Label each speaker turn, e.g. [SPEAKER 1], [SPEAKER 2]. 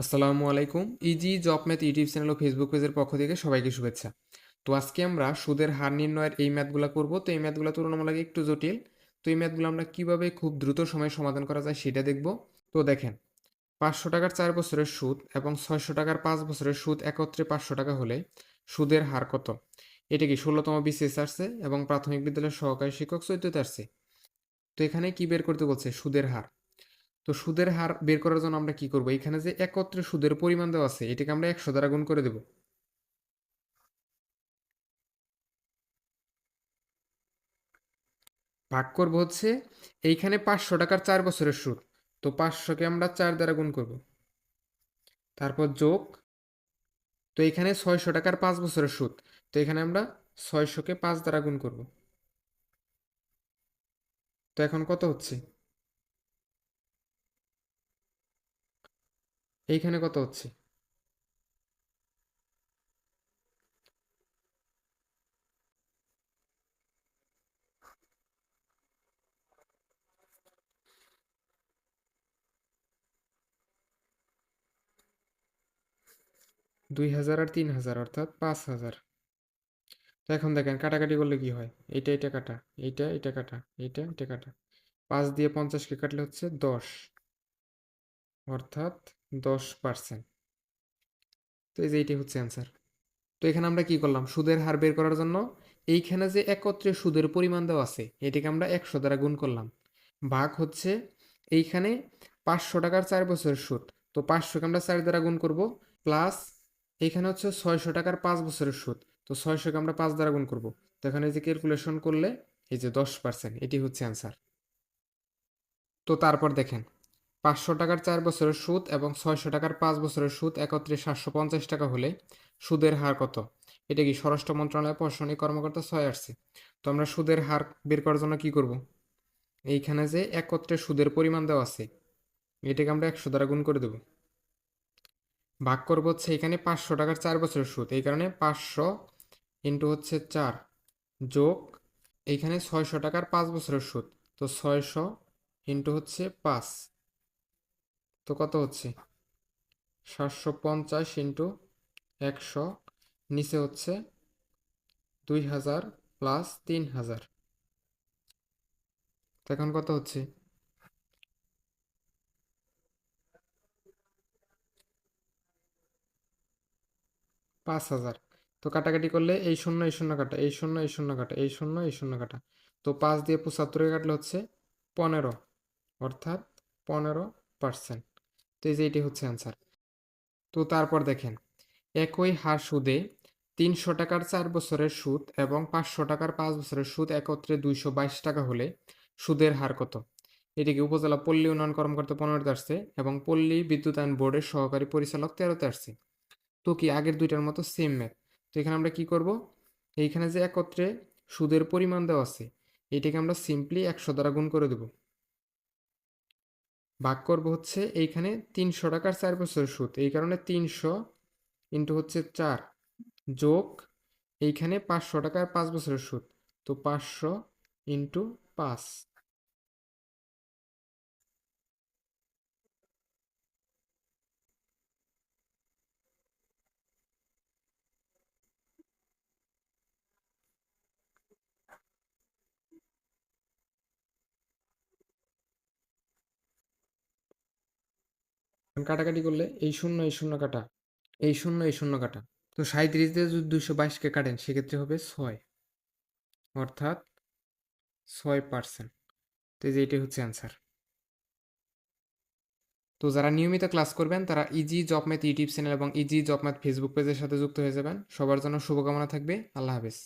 [SPEAKER 1] আসসালামু আলাইকুম। Easy job math YouTube channel ও Facebook পেজের পক্ষ থেকে সবাইকে শুভেচ্ছা। তো আজকে আমরা সুদের হার নির্ণয়ের এই ম্যাথগুলো করব। তো এই ম্যাথগুলো তুলনামূলক একটু জটিল। তো এই ম্যাথগুলো আমরা কীভাবে খুব দ্রুত সময়ে সমাধান করা যায় সেটা দেখব। তো দেখেন, পাঁচশো টাকার চার বছরের সুদ এবং ছয়শো টাকার পাঁচ বছরের সুদ একত্রে পাঁচশো টাকা হলে সুদের হার কত? এটা কি ষোলোতম বিসিএস আসছে এবং প্রাথমিক বিদ্যালয়ের সহকারী শিক্ষক চৈত্যতে আসছে? তো এখানে কি বের করতে বলছে? সুদের হার। তো সুদের হার বের করার জন্য আমরা কি করব? এখানে যে একত্রে সুদের পরিমাণ দেওয়া আছে, এটাকে আমরা একশো দ্বারা গুণ করে দেব। ভাগ করব হচ্ছে, এইখানে পাঁচশো টাকার চার বছরের সুদ। তো পাঁচশোকে আমরা চার দ্বারা গুণ করব। তারপর যোগ, তো এখানে ছয়শো টাকার পাঁচ বছরের সুদ। তো এখানে আমরা ছয়শোকে পাঁচ দ্বারা গুণ করব। তো এখন কত হচ্ছে? এইখানে কত হচ্ছে? দুই হাজার আর তিন হাজার, অর্থাৎ পাঁচ হাজার। তো এখন দেখেন, কাটাকাটি করলে কি হয়? এইটা এটা কাটা, এইটা এটা কাটা, এইটা এটা কাটা। পাঁচ দিয়ে পঞ্চাশকে কাটলে হচ্ছে দশ। অর্থাৎ দশ পার্সেন্ট তো এই যে এইটাই হচ্ছে অ্যান্সার তো এখানে আমরা কি করলাম? সুদের হার বের করার জন্য এইখানে যে একত্রে সুদের পরিমাণ দেওয়া আছে, এটাকে আমরা একশো দ্বারা গুণ করলাম। ভাগ হচ্ছে এইখানে পাঁচশো টাকার চার বছরের সুদ। তো পাঁচশোকে আমরা চার দ্বারা গুণ করব প্লাস এইখানে হচ্ছে ছয়শো টাকার পাঁচ বছরের সুদ। তো ছয়শোকে আমরা পাঁচ দ্বারা গুণ করব। তো এখানে যে ক্যালকুলেশন করলে এই যে দশ পার্সেন্ট এটি হচ্ছে অ্যান্সার তো তারপর দেখেন পাঁচশো টাকার চার বছরের সুদ এবং ছয়শো টাকার পাঁচ বছরের সুদ একত্রে সাতশো পঞ্চাশ টাকা হলে সুদের হার কত? এটা কি স্বরাষ্ট্র মন্ত্রণালয় প্রশাসনিক কর্মকর্তা ছয় আসছে। তো আমরা সুদের হার বের করার জন্য কি করব? এইখানে যে একত্রে সুদের পরিমাণ দেওয়া আছে, এটাকে আমরা একশো দ্বারা গুণ করে দেব। ভাগ করব হচ্ছে এখানে পাঁচশো টাকার চার বছরের সুদ। এই কারণে পাঁচশো ইন্টু হচ্ছে চার যোগ এইখানে ছয়শো টাকার পাঁচ বছরের সুদ। তো ছয়শো ইন্টু হচ্ছে পাঁচ। তো কত হচ্ছে? সাতশো পঞ্চাশ ইন্টু একশো, নিচে হচ্ছে দুই হাজার প্লাস তিন হাজার। এখন কত হচ্ছে? পাঁচ হাজার। তো কাটাকাটি করলে এই শূন্য এই শূন্য কাটা, এই শূন্য এই শূন্য কাটা, এই শূন্য এই শূন্য কাটা। তো পাঁচ দিয়ে পঁচাত্তরে কাটলে হচ্ছে পনেরো, অর্থাৎ পনেরো পার্সেন্ট। তো এই যে এটি হচ্ছে অ্যান্সার তো তারপর দেখেন, একই হার সুদে তিনশো টাকার চার বছরের সুদ এবং পাঁচশো টাকার পাঁচ বছরের সুদ একত্রে দুইশো বাইশ টাকা হলে সুদের হার কত? এটিকে উপজেলা পল্লী উন্নয়ন কর্মকর্তা পনেরোতে আসছে এবং পল্লী বিদ্যুতায়ন বোর্ডের সহকারী পরিচালক তেরোতে আসছে। তো কি আগের দুইটার মতো সেম ম্যাথ তো এখানে আমরা কি করব? এইখানে যে একত্রে সুদের পরিমাণ দেওয়া আছে, এটাকে আমরা সিম্পলি একশো দ্বারা গুণ করে দেব। ভাগ করব হচ্ছে এইখানে তিনশো টাকার চার বছরের সুদ। এই কারণে তিনশো ইন্টু হচ্ছে চার যোগ এইখানে পাঁচশো টাকার পাঁচ বছরের সুদ। তো পাঁচশো ইন্টু পাঁচ। কাটাকাটি করলে এই শূন্য এই শূন্য কাটা, এই শূন্য এই শূন্য কাটা। তো সাঁত্রিশ দিয়ে যদি দুশো বাইশকে কাটেন, সেক্ষেত্রে হবে ছয়। অর্থাৎ ছয় পার্সেন্ট তো এই যে এটাই হচ্ছে অ্যান্সার তো যারা নিয়মিত ক্লাস করবেন, তারা easy job math YouTube channel এবং ইজি জব ম্যাথ ফেসবুক পেজের সাথে যুক্ত হয়ে যাবেন। সবার জন্য শুভকামনা থাকবে। আল্লাহ হাফেজ।